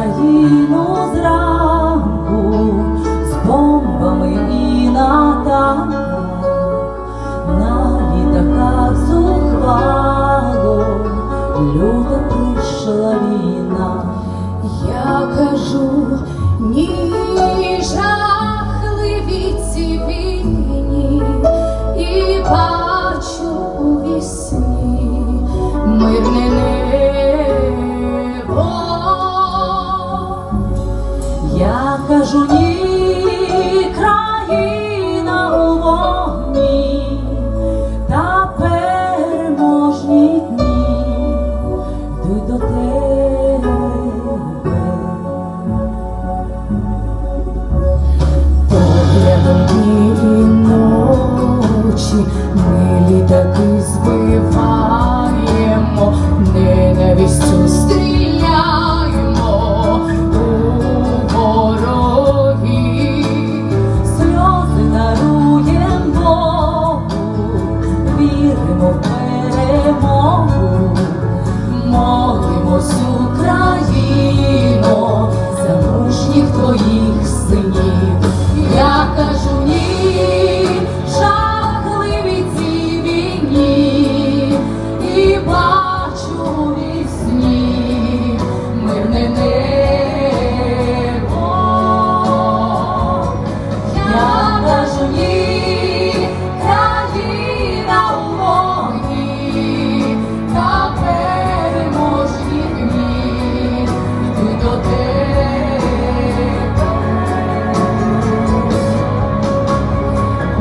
Україно зранку з бомбами і на танках, на літаках зухвало, люта прийшла війна, я кажу ні жахливі ці війні і ба. Я кажу ні, країна у вогні та переможні дні йду до тебе, поглядом дні. В перемогу, Молимось, Україно, за мужніх твоїх синів. Я кажу ні,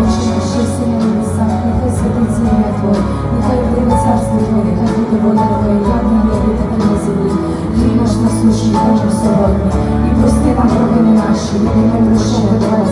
Отче, що царство Твоє, нехай буде воля Твоя, як на небі, на землі. Хліб наш насущний дай нам сьогодні, і прости нам провини наші, і не прощаємо до нас,